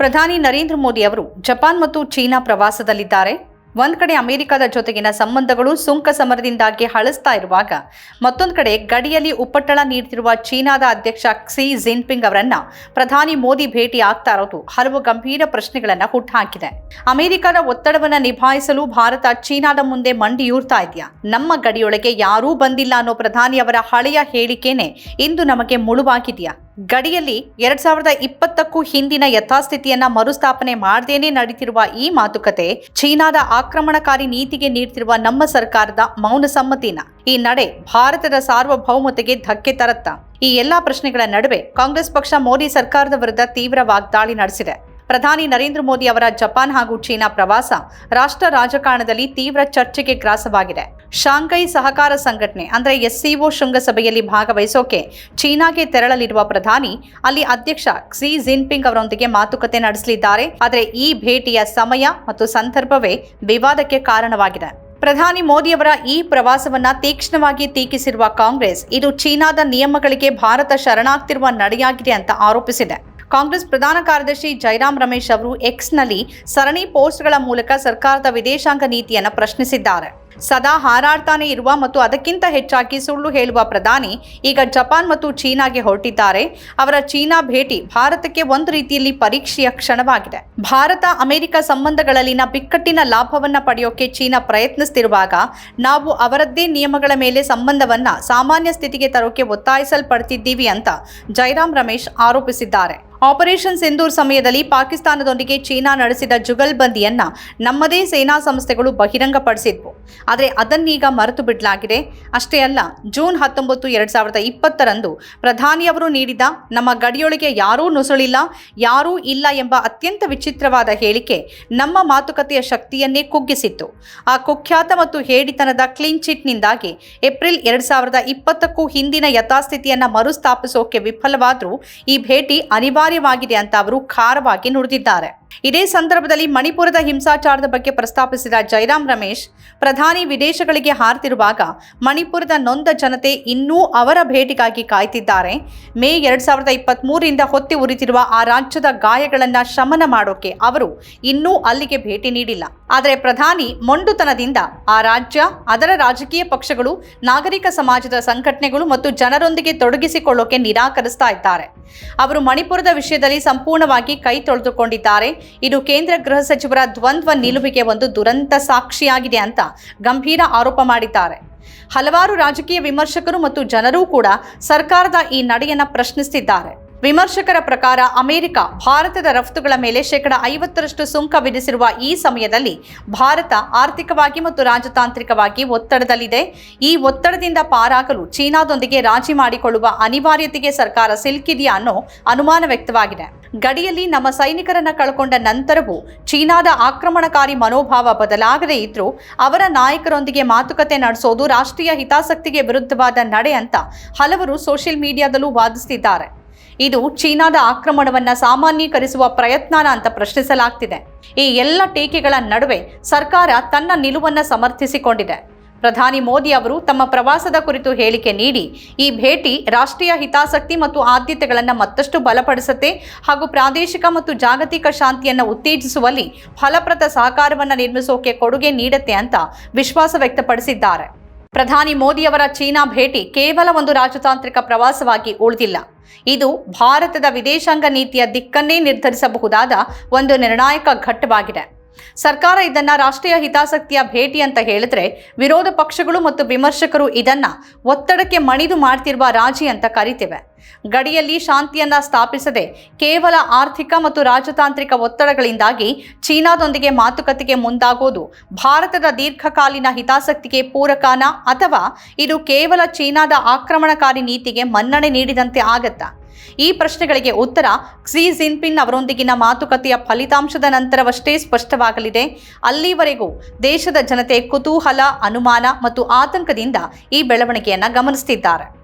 ಪ್ರಧಾನಿ ನರೇಂದ್ರ ಮೋದಿ ಅವರು ಜಪಾನ್ ಮತ್ತು ಚೀನಾ ಪ್ರವಾಸದಲ್ಲಿದ್ದಾರೆ. ಒಂದ್ ಕಡೆ ಅಮೆರಿಕದ ಜೊತೆಗಿನ ಸಂಬಂಧಗಳು ಸುಂಕ ಸಮರದಿಂದಾಗಿ ಹಳಸ್ತಾ ಇರುವಾಗ, ಮತ್ತೊಂದು ಕಡೆ ಗಡಿಯಲ್ಲಿ ಉಪ್ಪಟ್ಟಳ ನೀಡುತ್ತಿರುವ ಚೀನಾದ ಅಧ್ಯಕ್ಷ ಕ್ಸಿ ಜಿನ್ಪಿಂಗ್ ಅವರನ್ನ ಪ್ರಧಾನಿ ಮೋದಿ ಭೇಟಿ ಆಗ್ತಾ ಇರೋದು ಹಲವು ಗಂಭೀರ ಪ್ರಶ್ನೆಗಳನ್ನು ಹುಟ್ಟುಹಾಕಿದೆ ಅಮೆರಿಕದ ಒತ್ತಡವನ್ನು ನಿಭಾಯಿಸಲು ಭಾರತ ಚೀನಾದ ಮುಂದೆ ಮಂಡಿಯೂರ್ತಾ ಇದೆಯಾ? ನಮ್ಮ ಗಡಿಯೊಳಗೆ ಯಾರೂ ಬಂದಿಲ್ಲ ಅನ್ನೋ ಪ್ರಧಾನಿ ಅವರ ಹಳೆಯ ಹೇಳಿಕೆನೆ ಇಂದು ನಮಗೆ ಮುಳುವಾಗಿದೆಯಾ? ಗಡಿಯಲ್ಲಿ ಎರಡ್ ಸಾವಿರದ ಇಪ್ಪತ್ತಕ್ಕೂ ಹಿಂದಿನ ಯಥಾಸ್ಥಿತಿಯನ್ನ ಮರುಸ್ಥಾಪನೆ ಮಾಡದೇನೆ ನಡೀತಿರುವ ಈ ಮಾತುಕತೆ ಚೀನಾದ ಆಕ್ರಮಣಕಾರಿ ನೀತಿಗೆ ನೀಡ್ತಿರುವ ನಮ್ಮ ಸರ್ಕಾರದ ಮೌನ ಸಮ್ಮತಿನ ಈ ನಡೆ ಭಾರತದ ಸಾರ್ವಭೌಮತೆಗೆ ಧಕ್ಕೆ ತರತ್ತ? ಈ ಎಲ್ಲಾ ಪ್ರಶ್ನೆಗಳ ನಡುವೆ ಕಾಂಗ್ರೆಸ್ ಪಕ್ಷ ಮೋದಿ ಸರ್ಕಾರದ ವಿರುದ್ಧ ತೀವ್ರ ವಾಗ್ದಾಳಿ ನಡೆಸಿದೆ. ಪ್ರಧಾನಿ ನರೇಂದ್ರ ಮೋದಿ ಅವರ ಜಪಾನ್ ಹಾಗೂ ಚೀನಾ ಪ್ರವಾಸ ರಾಷ್ಟ್ರ ರಾಜಕಾರಣದಲ್ಲಿ ತೀವ್ರ ಚರ್ಚೆಗೆ ಗ್ರಾಸವಾಗಿದೆ. ಶಾಂಘೈ ಸಹಕಾರ ಸಂಘಟನೆ, ಅಂದರೆ ಎಸ್ಸಿಒ ಶೃಂಗಸಭೆಯಲ್ಲಿ ಭಾಗವಹಿಸೋಕೆ ಚೀನಾಗೆ ತೆರಳಲಿರುವ ಪ್ರಧಾನಿ, ಅಲ್ಲಿ ಅಧ್ಯಕ್ಷ ಕ್ಸಿ ಜಿನ್ಪಿಂಗ್ ಅವರೊಂದಿಗೆ ಮಾತುಕತೆ ನಡೆಸಲಿದ್ದಾರೆ. ಆದರೆ ಈ ಭೇಟಿಯ ಸಮಯ ಮತ್ತು ಸಂದರ್ಭವೇ ವಿವಾದಕ್ಕೆ ಕಾರಣವಾಗಿದೆ. ಪ್ರಧಾನಿ ಮೋದಿಯವರ ಈ ಪ್ರವಾಸವನ್ನ ತೀಕ್ಷ್ಣವಾಗಿ ಟೀಕಿಸಿರುವ ಕಾಂಗ್ರೆಸ್, ಇದು ಚೀನಾದ ನಿಯಮಗಳಿಗೆ ಭಾರತ ಶರಣಾಗ್ತಿರುವ ನಡೆಯಾಗಿದೆ ಅಂತ ಆರೋಪಿಸಿದೆ. ಕಾಂಗ್ರೆಸ್ ಪ್ರಧಾನ ಕಾರ್ಯದರ್ಶಿ ಜೈರಾಮ್ ರಮೇಶ್ ಅವರು ಎಕ್ಸ್ನಲ್ಲಿ ಸರಣಿ ಪೋಸ್ಟ್ಗಳ ಮೂಲಕ ಸರ್ಕಾರದ ವಿದೇಶಾಂಗ ನೀತಿಯನ್ನು ಪ್ರಶ್ನಿಸಿದ್ದಾರೆ. ಸದಾ ಹಾರಾಡ್ತಾನೆ ಇರುವ ಮತ್ತು ಅದಕ್ಕಿಂತ ಹೆಚ್ಚಾಗಿ ಸುಳ್ಳು ಹೇಳುವ ಪ್ರಧಾನಿ ಈಗ ಜಪಾನ್ ಮತ್ತು ಚೀನಾಗೆ ಹೊರಟಿದ್ದಾರೆ. ಅವರ ಚೀನಾ ಭೇಟಿ ಭಾರತಕ್ಕೆ ಒಂದು ರೀತಿಯಲ್ಲಿ ಪರೀಕ್ಷೆಯ ಕ್ಷಣವಾಗಿದೆ. ಭಾರತ, ಅಮೆರಿಕ ಸಂಬಂಧಗಳಲ್ಲಿನ ಬಿಕ್ಕಟ್ಟಿನ ಲಾಭವನ್ನ ಪಡೆಯೋಕೆ ಚೀನಾ ಪ್ರಯತ್ನಿಸ್ತಿರುವಾಗ ನಾವು ಅವರದ್ದೇ ನಿಯಮಗಳ ಮೇಲೆ ಸಂಬಂಧವನ್ನ ಸಾಮಾನ್ಯ ಸ್ಥಿತಿಗೆ ತರೋಕೆ ಒತ್ತಾಯಿಸಲ್ಪಡ್ತಿದ್ದೀವಿ ಅಂತ ಜೈರಾಮ್ ರಮೇಶ್ ಆರೋಪಿಸಿದ್ದಾರೆ. ಆಪರೇಷನ್ ಸಿಂಧೂರ್ ಸಮಯದಲ್ಲಿ ಪಾಕಿಸ್ತಾನದೊಂದಿಗೆ ಚೀನಾ ನಡೆಸಿದ ಜುಗಲ್ಬಂದಿಯನ್ನ ನಮ್ಮದೇ ಸೇನಾ ಸಂಸ್ಥೆಗಳು ಬಹಿರಂಗಪಡಿಸಿದ್ವು. ಆದರೆ ಅದನ್ನೀಗ ಮರೆತು ಬಿಡಲಾಗಿದೆ. ಅಷ್ಟೇ ಅಲ್ಲ, ಜೂನ್ ಹತ್ತೊಂಬತ್ತು ಎರಡು ಸಾವಿರದ ಇಪ್ಪತ್ತರಂದು ಪ್ರಧಾನಿಯವರು ನೀಡಿದ ನಮ್ಮ ಗಡಿಯೊಳಗೆ ಯಾರೂ ನುಸುಳಿಲ್ಲ, ಯಾರೂ ಇಲ್ಲ ಎಂಬ ಅತ್ಯಂತ ವಿಚಿತ್ರವಾದ ಹೇಳಿಕೆ ನಮ್ಮ ಮಾತುಕತೆಯ ಶಕ್ತಿಯನ್ನೇ ಕುಗ್ಗಿಸಿತ್ತು. ಆ ಕುಖ್ಯಾತ ಮತ್ತು ಹೇಡಿತನದ ಕ್ಲೀನ್ ಚಿಟ್ನಿಂದಾಗಿ ಏಪ್ರಿಲ್ ಎರಡು ಸಾವಿರದ ಇಪ್ಪತ್ತಕ್ಕೂ ಹಿಂದಿನ ಯಥಾಸ್ಥಿತಿಯನ್ನು ಮರುಸ್ಥಾಪಿಸೋಕೆ ವಿಫಲವಾದರೂ ಈ ಭೇಟಿ ಅನಿವಾರ್ಯವಾಗಿದೆ ಅಂತ ಅವರು ಖಾರವಾಗಿ ನುಡಿದಿದ್ದಾರೆ. ಇದೇ ಸಂದರ್ಭದಲ್ಲಿ ಮಣಿಪುರದ ಹಿಂಸಾಚಾರದ ಬಗ್ಗೆ ಪ್ರಸ್ತಾಪಿಸಿದ ಜೈರಾಮ್ ರಮೇಶ್, ಪ್ರಧಾನಿ ವಿದೇಶಗಳಿಗೆ ಹಾರ್ತಿರುವಾಗ ಮಣಿಪುರದ ನೊಂದ ಜನತೆ ಇನ್ನೂ ಅವರ ಭೇಟಿಗಾಗಿ ಕಾಯ್ತಿದ್ದಾರೆ. ಮೇ ಎರಡ್ ಸಾವಿರದ ಹೊತ್ತಿ ಉರಿತಿರುವ ಆ ರಾಜ್ಯದ ಗಾಯಗಳನ್ನು ಶಮನ ಮಾಡೋಕೆ ಅವರು ಇನ್ನೂ ಅಲ್ಲಿಗೆ ಭೇಟಿ ನೀಡಿಲ್ಲ. ಆದರೆ ಪ್ರಧಾನಿ ಮೊಂಡುತನದಿಂದ ಆ ರಾಜ್ಯ, ಅದರ ರಾಜಕೀಯ ಪಕ್ಷಗಳು, ನಾಗರಿಕ ಸಮಾಜದ ಸಂಘಟನೆಗಳು ಮತ್ತು ಜನರೊಂದಿಗೆ ತೊಡಗಿಸಿಕೊಳ್ಳೋಕೆ ನಿರಾಕರಿಸ್ತಾ ಇದ್ದಾರೆ. ಅವರು ಮಣಿಪುರದ ವಿಷಯದಲ್ಲಿ ಸಂಪೂರ್ಣವಾಗಿ ಕೈ ತೊಳೆದುಕೊಂಡಿದ್ದಾರೆ. ಇದು ಕೇಂದ್ರ ಗೃಹ ಸಚಿವರ ದ್ವಂದ್ವ ನಿಲುವಿಗೆ ಒಂದು ದುರಂತ ಸಾಕ್ಷಿಯಾಗಿದೆ ಅಂತ ಗಂಭೀರ ಆರೋಪ ಮಾಡಿದ್ದಾರೆ. ಹಲವಾರು ರಾಜಕೀಯ ವಿಮರ್ಶಕರು ಮತ್ತು ಜನರೂ ಕೂಡ ಸರ್ಕಾರದ ಈ ನಡೆಯನ್ನ ಪ್ರಶ್ನಿಸುತ್ತಿದ್ದಾರೆ ವಿಮರ್ಶಕರ ಪ್ರಕಾರ ಅಮೆರಿಕ ಭಾರತದ ರಫ್ತುಗಳ ಮೇಲೆ ಶೇಕಡ ಐವತ್ತರಷ್ಟು ಸುಂಕ ವಿಧಿಸಿರುವ ಈ ಸಮಯದಲ್ಲಿ ಭಾರತ ಆರ್ಥಿಕವಾಗಿ ಮತ್ತು ರಾಜತಾಂತ್ರಿಕವಾಗಿ ಒತ್ತಡದಲ್ಲಿದೆ. ಈ ಒತ್ತಡದಿಂದ ಪಾರಾಗಲು ಚೀನಾದೊಂದಿಗೆ ರಾಜಿ ಮಾಡಿಕೊಳ್ಳುವ ಅನಿವಾರ್ಯತೆಗೆ ಸರ್ಕಾರ ಸಿಲುಕಿದೆಯಾ ಅನ್ನೋ ಅನುಮಾನ ವ್ಯಕ್ತವಾಗಿದೆ. ಗಡಿಯಲ್ಲಿ ನಮ್ಮ ಸೈನಿಕರನ್ನು ಕಳ್ಕೊಂಡ ನಂತರವೂ ಚೀನಾದ ಆಕ್ರಮಣಕಾರಿ ಮನೋಭಾವ ಬದಲಾಗದೇ ಇದ್ರೂ ಅವರ ನಾಯಕರೊಂದಿಗೆ ಮಾತುಕತೆ ನಡೆಸೋದು ರಾಷ್ಟ್ರೀಯ ಹಿತಾಸಕ್ತಿಗೆ ವಿರುದ್ಧವಾದ ನಡೆ ಅಂತ ಹಲವರು ಸೋಷಿಯಲ್ ಮೀಡಿಯಾದಲ್ಲೂ ವಾದಿಸುತ್ತಿದ್ದಾರೆ ಇದು ಚೀನಾದ ಆಕ್ರಮಣವನ್ನು ಸಾಮಾನ್ಯೀಕರಿಸುವ ಪ್ರಯತ್ನನ ಅಂತ ಪ್ರಶ್ನಿಸಲಾಗ್ತಿದೆ. ಈ ಎಲ್ಲ ಟೀಕೆಗಳ ನಡುವೆ ಸರ್ಕಾರ ತನ್ನ ನಿಲುವನ್ನ ಸಮರ್ಥಿಸಿಕೊಂಡಿದೆ. ಪ್ರಧಾನಿ ಮೋದಿ ಅವರು ತಮ್ಮ ಪ್ರವಾಸದ ಕುರಿತು ಹೇಳಿಕೆ ನೀಡಿ, ಈ ಭೇಟಿ ರಾಷ್ಟ್ರೀಯ ಹಿತಾಸಕ್ತಿ ಮತ್ತು ಆದ್ಯತೆಗಳನ್ನು ಮತ್ತಷ್ಟು ಬಲಪಡಿಸುತ್ತೆ ಹಾಗೂ ಪ್ರಾದೇಶಿಕ ಮತ್ತು ಜಾಗತಿಕ ಶಾಂತಿಯನ್ನು ಉತ್ತೇಜಿಸುವಲ್ಲಿ ಫಲಪ್ರದ ಸಹಕಾರವನ್ನು ನಿರ್ಮಿಸೋಕೆ ಕೊಡುಗೆ ನೀಡುತ್ತೆ ಅಂತ ವಿಶ್ವಾಸ ವ್ಯಕ್ತಪಡಿಸಿದ್ದಾರೆ. ಪ್ರಧಾನಿ ಮೋದಿಯವರ ಚೀನಾ ಭೇಟಿ ಕೇವಲ ಒಂದು ರಾಜತಾಂತ್ರಿಕ ಪ್ರವಾಸವಾಗಿ ಉಳಿದಿಲ್ಲ. ಇದು ಭಾರತದ ವಿದೇಶಾಂಗ ನೀತಿಯ ದಿಕ್ಕನ್ನೇ ನಿರ್ಧರಿಸಬಹುದಾದ ಒಂದು ನಿರ್ಣಾಯಕ ಘಟ್ಟವಾಗಿದೆ. ಸರ್ಕಾರ ಇದನ್ನ ರಾಷ್ಟ್ರೀಯ ಹಿತಾಸಕ್ತಿಯ ಭೇಟಿ ಅಂತ ಹೇಳಿದ್ರೆ ವಿರೋಧ ಪಕ್ಷಗಳು ಮತ್ತು ವಿಮರ್ಶಕರು ಇದನ್ನ ಒತ್ತಡಕ್ಕೆ ಮಣಿದು ಮಾಡ್ತಿರುವ ರಾಜಿ ಅಂತ ಕರಿತೇವೆ. ಗಡಿಯಲ್ಲಿ ಶಾಂತಿಯನ್ನ ಸ್ಥಾಪಿಸದೆ ಕೇವಲ ಆರ್ಥಿಕ ಮತ್ತು ರಾಜತಾಂತ್ರಿಕ ಒತ್ತಡಗಳಿಂದಾಗಿ ಚೀನಾದೊಂದಿಗೆ ಮಾತುಕತೆಗೆ ಮುಂದಾಗೋದು ಭಾರತದ ದೀರ್ಘಕಾಲೀನ ಹಿತಾಸಕ್ತಿಗೆ ಪೂರಕನ ಅಥವಾ ಇದು ಕೇವಲ ಚೀನಾದ ಆಕ್ರಮಣಕಾರಿ ನೀತಿಗೆ ಮನ್ನಣೆ ನೀಡಿದಂತೆ ಆಗತ್ತಾ? ಈ ಪ್ರಶ್ನೆಗಳಿಗೆ ಉತ್ತರ ಕ್ಸಿ ಜಿನ್ಪಿನ್ ಅವರೊಂದಿಗಿನ ಮಾತುಕತೆಯ ಫಲಿತಾಂಶದ ನಂತರವಷ್ಟೇ ಸ್ಪಷ್ಟವಾಗಲಿದೆ. ಅಲ್ಲಿವರೆಗೂ ದೇಶದ ಜನತೆ ಕುತೂಹಲ, ಅನುಮಾನ ಮತ್ತು ಆತಂಕದಿಂದ ಈ ಬೆಳವಣಿಗೆಯನ್ನು ಗಮನಿಸುತ್ತಿದ್ದಾರೆ